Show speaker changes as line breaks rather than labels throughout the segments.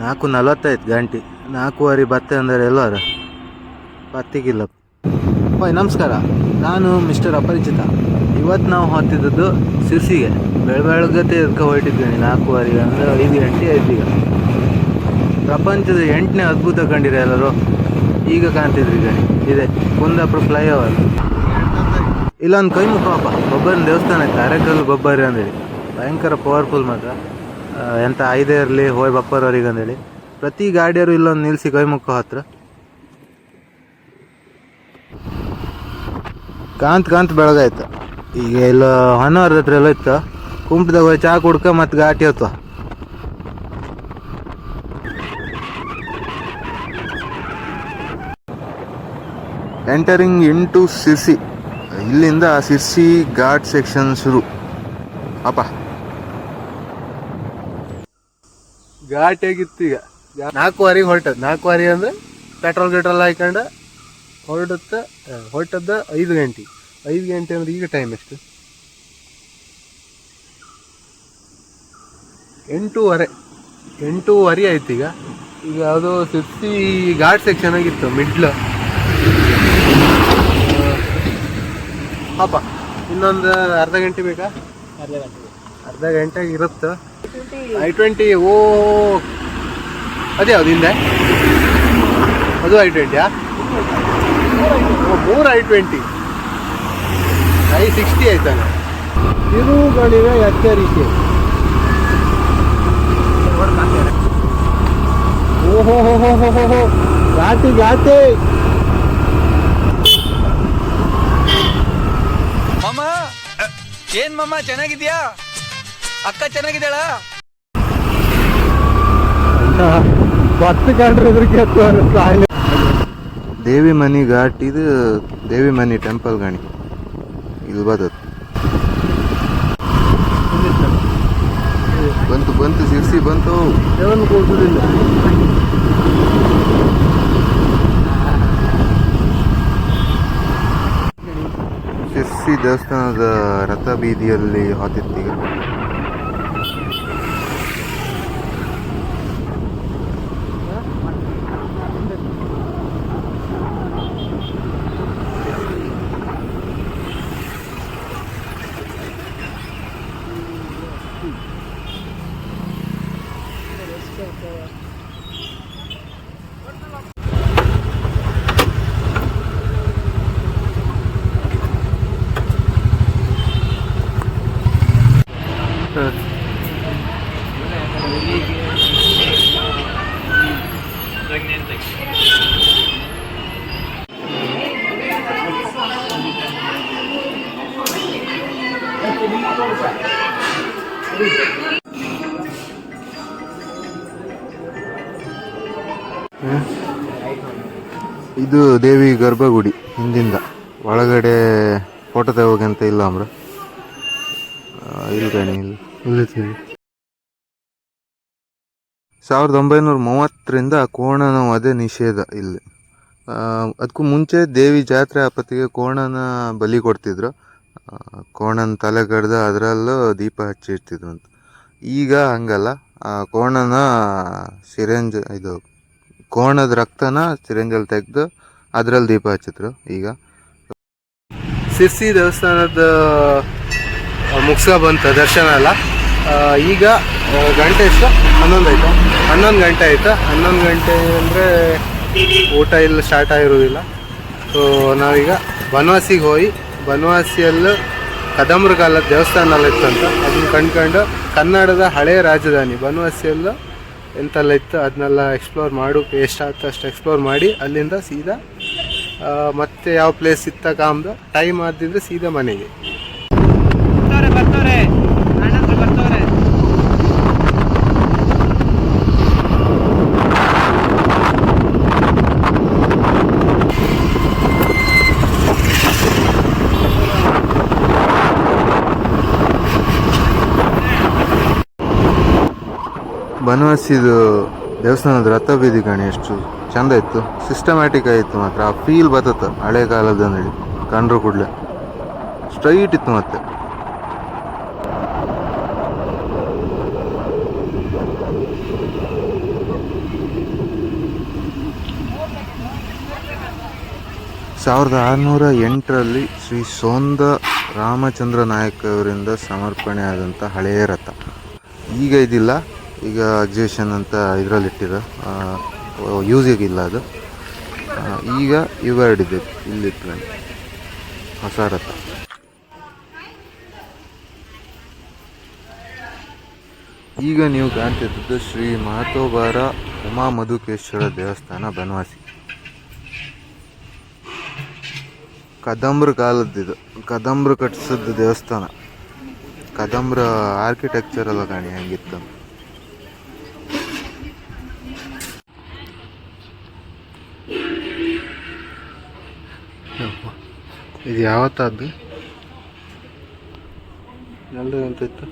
ನಾಲ್ಕು ನಲವತ್ತೈದು ಗಂಟೆ. ನಾಲ್ಕೂವರೆ ಬತ್ತೆ ಅಂದರೆ ಎಲ್ಲರ? ಬತ್ತಿಗಿಲ್ಲ. ಓಯ್, ನಮಸ್ಕಾರ. ನಾನು ಮಿಸ್ಟರ್ ಅಪರಿಚಿತ. ಇವತ್ತು ನಾವು ಹೊತ್ತಿದ್ದದ್ದು ಸಿರ್ಸಿಗೆ. ಬೆಳ ಬೆಳಗತ್ತೆ ಇದಕ್ಕೆ ಹೊರಟಿದ್ದೀನಿ, ನಾಲ್ಕೂವರೆ ಅಂದರೆ ಐದು ಗಂಟೆ ಐದೀಗ ಪ್ರಪಂಚದ ಎಂಟನೇ ಅದ್ಭುತ ಕಂಡಿರ ಎಲ್ಲರೂ? ಈಗ ಕಾಣ್ತಿದ್ರಿ ಗಣಿ. ಇದೆ, ಕುಂದಾಪುರ ಫ್ಲೈಓವರ್. ಇಲ್ಲೊಂದು ಕೈ ಮುಖಪ್ಪ ಗೊಬ್ಬರನ ದೇವಸ್ಥಾನ ಐತೆ ಅರೆಕಲ್ಲು ಅಂದೇಳಿ ಭಯಂಕರ ಪವರ್ಫುಲ್ ಮಾತ್ರ. ಎಂತ ಐದೇ ಇರಲಿ, ಹೋಯ್ ಬಪ್ಪರವರಿಗೆ ಅಂದೇಳಿ. ಪ್ರತಿ ಗಾಡಿಯವರು ಇಲ್ಲೊಂದು ನಿಲ್ಲಿಸಿ ಕೈ ಮುಖ ಹತ್ರ. ಕಾಂತ್ ಕಾಂತ್ ಬೆಳಗಾಯ್ತು ಈಗ ಇಲ್ಲ ಹೊನ್ನವರದ ಹತ್ರ ಎಲ್ಲ ಇತ್ತು. ಕುಂಪದಾಗ ಹೋಯ್ ಚಾ ಕುಡ್ಕ ಮತ್ತೆ ಘಾಟಿ ಹೊತ್ತು ಎಂಟರಿಂಗ್ ಇಂಟು ಸಿರ್ಸಿ ಇಲ್ಲಿಂದ ಸಿರ್ಸಿ ಘಾಟ್ ಸೆಕ್ಷನ್ ಶುರು. ಅಪ್ಪ. ಘಾಟ್ ಹೇಗಿತ್ತು ಈಗ ನಾಲ್ಕುವರೆಗೆ ಹೊರಟದ್ದು. ನಾಲ್ಕುವರೆ ಅಂದರೆ ಪೆಟ್ರೋಲ್ ಗಿಟ್ರೋಲ್ ಹಾಕೊಂಡು ಹೊರಡುತ್ತ ಹೊರಟದ್ದು ಐದು ಗಂಟೆ. ಐದು ಗಂಟೆ ಅಂದ್ರೆ ಈಗ ಟೈಮ್ ಎಷ್ಟು? ಎಂಟೂವರೆ. ಎಂಟೂವರೆ ಆಯ್ತು ಈಗ. ಈಗ ಅದು ಸುತ್ತಿ ಘಾಟ್ ಸೆಕ್ಷನ್ ಆಗಿತ್ತು ಮಿಡ್ಲ್ ಪಾಪ ಇನ್ನೊಂದು ಅರ್ಧ ಗಂಟೆ ಬೇಕಾ?
ಅರ್ಧ ಗಂಟೆ
ಅರ್ಧ ಗಂಟೆಗೆ ಇರುತ್ತೆ. ಐ ಟ್ವೆಂಟಿ ಓ. ಅದೇ ಯಾವ್ದು ಹಿಂದೆ. ಅದು ಐ ಟ್ವೆಂಟಿಯಾ ಮೂರು ಐ ಟ್ವೆಂಟಿ ಐ ಸಿಕ್ಸ್ಟಿ ಆಯ್ತಾನೆ ತಿರುಗಳಿವೆ ಎಚ್ಚರಿಕೆ. ಓಹೋ, ಹೋ ಹೋ ಹೋ ಹೋ ಹೋ. ಘಾಟಿ.
ಮಾಮ, ಏನ್ ಮಾಮ, ಚೆನ್ನಾಗಿದ್ಯಾ? ಅಕ್ಕ ಚೆನ್ನಾಗಿದ್ದಾಳ?
ದೇವಿ ಮನಿ ಘಾಟ್ ಇದು ದೇವಿ ಮನಿ ಟೆಂಪಲ್ ಗಾಣಿ. ಇದು ಬದತ್ ಬಂತು ಬಂತು, ಸಿರ್ಸಿ ಬಂತು. ಸಿರ್ಸಿ ದೇವಸ್ಥಾನದ ರಥ ಬೀದಿಯಲ್ಲಿ ಹೊತ್ತಿತ್ತೀಗ ಇದು ದೇವಿ ಗರ್ಭಗುಡಿ ಹಿಂದಿಂದ. ಒಳಗಡೆ ಫೋಟೋ ತಗೋಗಂತ ಇಲ್ಲ ಅಂಬ್ರ. ಇಲ್ಲ ಕಣಿ ಇಲ್ಲ. ಇಲ್ಲ ಸಾವಿರದ ಒಂಬೈನೂರ ಮೂವತ್ತರಿಂದ ಕೋಣನ ವಧೆ ನಿಷೇಧ ಇಲ್ಲಿ. ಅದಕ್ಕೂ ಮುಂಚೆ ದೇವಿ ಜಾತ್ರೆ ಆಪತ್ತಿಗೆ ಕೋಣನ ಬಲಿ ಕೊಡ್ತಿದ್ರು. ಕೋಣನ ತಲೆ ಕಡ್ದು ಅದರಲ್ಲೂ ದೀಪ ಹಚ್ಚಿರ್ತಿದ್ರು ಅಂತ ಈಗ ಹಂಗಲ್ಲ. ಕೋಣನ ಸಿರೆಂಜ್, ಇದು ಕೋಣದ ರಕ್ತನ ಸಿರೆಂಜಲ್ಲಿ ತೆಗೆದು ಅದರಲ್ಲಿ ದೀಪ ಹಚ್ಚಿದ್ರು ಈಗ. ಸಿರ್ಸಿ ದೇವಸ್ಥಾನದ ಮುಗಿಸ್ಕೊ ಬಂತ ದರ್ಶನ ಅಲ್ಲ ಈಗ ಗಂಟೆ ಎಷ್ಟು? ಹನ್ನೊಂದು ಆಯ್ತಾ? ಹನ್ನೊಂದು ಗಂಟೆ ಆಯ್ತಾ? ಹನ್ನೊಂದು ಗಂಟೆ ಅಂದರೆ ಊಟ ಇಲ್ಲ, ಸ್ಟಾರ್ಟ್ ಆಗಿರೋದಿಲ್ಲ. ಸೊ ನಾವೀಗ ಬನವಾಸಿಗೆ ಹೋಗಿ ಬನವಾಸಿಯಲ್ಲೂ ಕದಂಬರ ಕಾಲದ ದೇವಸ್ಥಾನ ಅಂತ. ಅದನ್ನ ಕಂಡ್ಕೊಂಡು ಕನ್ನಡದ ಹಳೆಯ ರಾಜಧಾನಿ ಬನವಾಸಿಯಲ್ಲೂ ಎಂತೆಲ್ಲ ಇತ್ತು ಅದನ್ನೆಲ್ಲ ಎಕ್ಸ್ಪ್ಲೋರ್ ಮಾಡೋಕೆ ಎಷ್ಟಾಗ್ತದೆ ಅಷ್ಟು ಎಕ್ಸ್ಪ್ಲೋರ್ ಮಾಡಿ, ಅಲ್ಲಿಂದ ಸೀದಾ ಮತ್ತೆ ಯಾವ ಪ್ಲೇಸ್ ಇತ್ತ ಕಾಮ್ದು ಟೈಮ್ ಆದಿದ್ರೆ ಸೀದಾ ಮನೆಗೆ. ಬನವಾಸಿದು ದೇವಸ್ಥಾನದ ರಥ ಬೀದಿ ಕಣಿ ಎಷ್ಟು ಚಂದ ಇತ್ತು. ಸಿಸ್ಟಮ್ಯಾಟಿಕ್ ಆಯಿತು ಮಾತ್ರ. ಆ ಫೀಲ್ ಬತ್ತ ಹಳೆ ಕಾಲದ ಹೇಳಿ ಕಂಡ್ರು ಕೂಡಲೇ. ಸ್ಟ್ರೈಟ್ ಇತ್ತು ಮತ್ತೆ. ಸಾವಿರದ ಆರುನೂರ ಎಂಟರಲ್ಲಿ ಶ್ರೀ ಸೋಂದ ರಾಮಚಂದ್ರ ನಾಯಕ್ ಅವರಿಂದ ಸಮರ್ಪಣೆ ಆದಂಥ ಹಳೆಯ ರಥ. ಈಗ ಇದಿಲ್ಲ. ಈಗ ಎಕ್ಸಿಬಿಷನ್ ಅಂತ ಇದರಲ್ಲಿ ಇಟ್ಟಿದ್ದು ಯೂಸ್ ಯೂಸಿಗಿಲ್ಲ ಅದು. ಈಗ ಇವೆರಡಿದೆ ಇಲ್ಲಿಟ್ಟು ಹೊಸ ರಥ. ಈಗ ನೀವು ಕಾಣ್ತಿದ್ದದ್ದು ಶ್ರೀ ಮಾತೋಬಾರ ಉಮಾ ಮಧುಕೇಶ್ವರ ದೇವಸ್ಥಾನ ಬನವಾಸಿ. ಕದಂಬ್ರ ಕಾಲದ್ದಿದು. ಕದಂಬ್ರ ಕಟ್ಟಿಸಿದ್ದು ದೇವಸ್ಥಾನ. ಕದಂಬ್ರ ಆರ್ಕಿಟೆಕ್ಚರ್ ಎಲ್ಲ ಕಾಣಿ ಹೆಂಗಿತ್ತು ಇದು ಯಾವತ್ತದ್ದು ಎಲ್ಲರೂ ಅಂತ ಇತ್ತು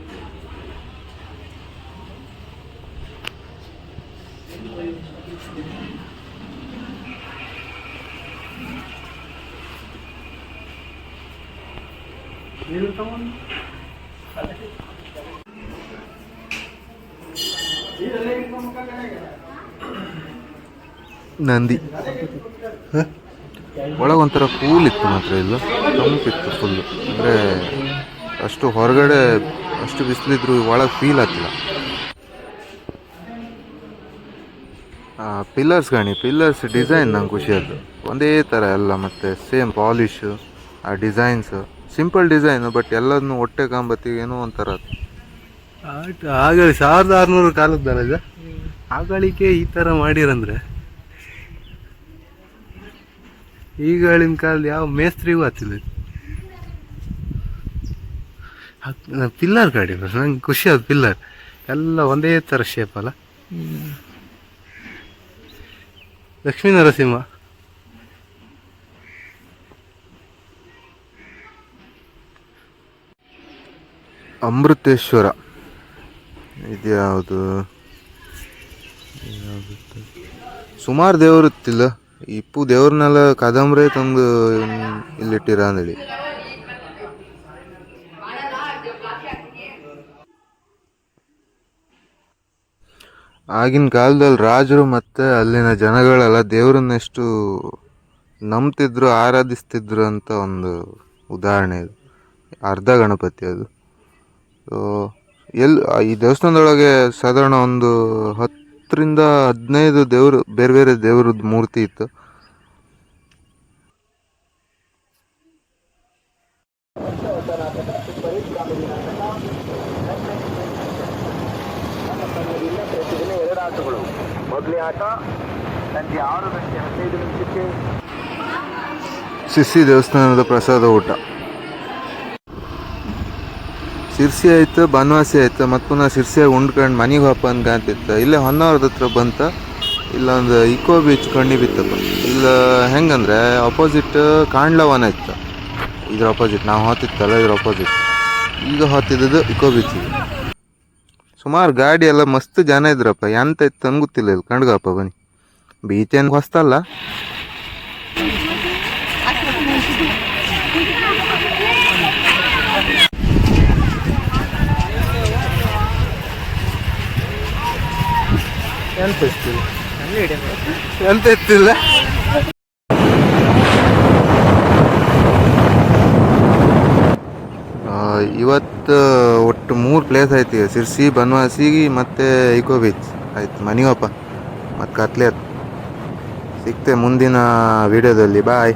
ನಂದಿ ಹ? ಒಳಗೆ ಒಂಥರ ಕೂಲ್ ಇತ್ತು ಮಾತ್ರ ಇಲ್ಲ ತಂಪಿತ್ತು ಫುಲ್ಲು ಅಂದರೆ ಅಷ್ಟು ಹೊರಗಡೆ ಅಷ್ಟು ಬಿಸಿಲಿದ್ರು ಒಳಗೆ ಫೀಲ್ ಆಗ್ತಿಲ್ಲ. ಪಿಲ್ಲರ್ಸ್ ಗಾಣಿ ಪಿಲ್ಲರ್ಸ್ ಡಿಸೈನ್ ನಂಗೆ ಖುಷಿ ಆಯಿತು. ಒಂದೇ ಥರ ಎಲ್ಲ ಮತ್ತು ಸೇಮ್ ಪಾಲಿಶು ಆ ಡಿಸೈನ್ಸು ಸಿಂಪಲ್ ಡಿಸೈನು ಬಟ್ ಎಲ್ಲದನ್ನು ಹೊಟ್ಟೆ ಕಾಂಬತ್ತಿಗೆ ಏನೋ ಒಂಥರ
ಆಗ ಸಾವಿರದ ಆರುನೂರು ಕಾಲದ್ದಲ್ಲ ಇದು? ಆಗಳಿಕೆ ಈ ಥರ ಮಾಡಿರಂದ್ರೆ? ಈಗಳಿನ ಕಾಲದ ಯಾವ ಮೇಸ್ತ್ರಿಗೂ ಹತ್ತಿಲ್ಲ. ಪಿಲ್ಲರ್ ಗಾಡಿ ನಂಗೆ ಖುಷಿ ಆದ ಪಿಲ್ಲರ್. ಎಲ್ಲ ಒಂದೇ ಥರ ಶೇಪ್ ಅಲ್ಲ. ಲಕ್ಷ್ಮೀ ನರಸಿಂಹ.
ಅಮೃತೇಶ್ವರ. ಇದು ಯಾವುದು? ಸುಮಾರು ದೇವರು ಇಪ್ಪು ದೇವ್ರನ್ನೆಲ್ಲ ಕಾದಂಬರಿ ತಂದು ಇಲ್ಲಿಟ್ಟಿರ ಅಂದೇಳಿ ಆಗಿನ ಕಾಲದಲ್ಲಿ ರಾಜರು ಮತ್ತು ಅಲ್ಲಿನ ಜನಗಳೆಲ್ಲ ದೇವ್ರನ್ನೆಷ್ಟು ನಂಬ್ತಿದ್ರು, ಆರಾಧಿಸ್ತಿದ್ರು ಅಂತ ಒಂದು ಉದಾಹರಣೆ ಇದು. ಅರ್ಧ ಗಣಪತಿ ಅದು. ಎಲ್ಲಿ ಈ ದೇವಸ್ಥಾನದೊಳಗೆ ಸಾಧಾರಣ ಒಂದು ಹತ್ತರಿಂದ ಹದಿನೈದು ದೇವರು ಬೇರೆ ಬೇರೆ ದೇವ್ರದ್ದು ಮೂರ್ತಿ ಇತ್ತು. ಸಿಸಿ ದೇವಸ್ಥಾನದ ಪ್ರಸಾದ ಊಟ. ಸಿರ್ಸಿ ಆಯ್ತು, ಬನವಾಸಿ ಆಯ್ತು ಮತ್ತು ಪುನಃ ಸಿರ್ಸಿಯಾಗ ಉಂಡ್ಕೊಂಡು ಮನೆಗೆ ಹೋಪ ಅನ್ಕಂತಿತ್ತು ಇಲ್ಲೇ ಹೊನ್ನಾವರದ ಹತ್ರ ಬಂತ, ಇಲ್ಲೊಂದು ಇಕೋ ಬೀಚ್ ಕಣ್ಣಿ ಬಿತ್ತಪ್ಪ. ಇಲ್ಲ, ಹೆಂಗಂದ್ರೆ ಅಪೋಸಿಟ್ ಕಾಂಡ್ಲವನ ಇತ್ತು. ಇದ್ರ ಅಪೋಸಿಟ್ ನಾವು ಹೋತಿತ್ತಲ್ಲ ಇದ್ರ ಅಪೋಸಿಟ್ ಈಗ ಹೋತಿದ್ದು ಇಕೋ ಬೀಚಿಗೆ ಸುಮಾರು ಗಾಡಿ ಎಲ್ಲ ಮಸ್ತ್ ಜನ ಇದ್ರಪ್ಪ. ಎಂತ ಇತ್ತು ಗೊತ್ತಿಲ್ಲ ಇಲ್ಲಿ. ಕಂಡ್ಗಪ್ಪ ಬನ್ನಿ. ಬೀಚ್ ಏನು ಹೊಸ್ತಲ್ಲ. ಎಂತ ಇತ್ತಿಲ್ಲ ಎಂತ ಇತ್ತಿಲ್ಲ ಇವತ್ತು ಒಟ್ಟು ಮೂರು ಪ್ಲೇಸ್ ಐತಿ ಸಿರ್ಸಿ ಬನ್ವಾಸಿ ಮತ್ತು ಇಕೋ ಬೀಚ್ ಆಯ್ತು. ಮನಿಯಪ್ಪ ಮತ್ತು ಕತ್ಲೆ ಸಿಗ್ತೆ ಮುಂದಿನ ವಿಡಿಯೋದಲ್ಲಿ ಬಾಯ್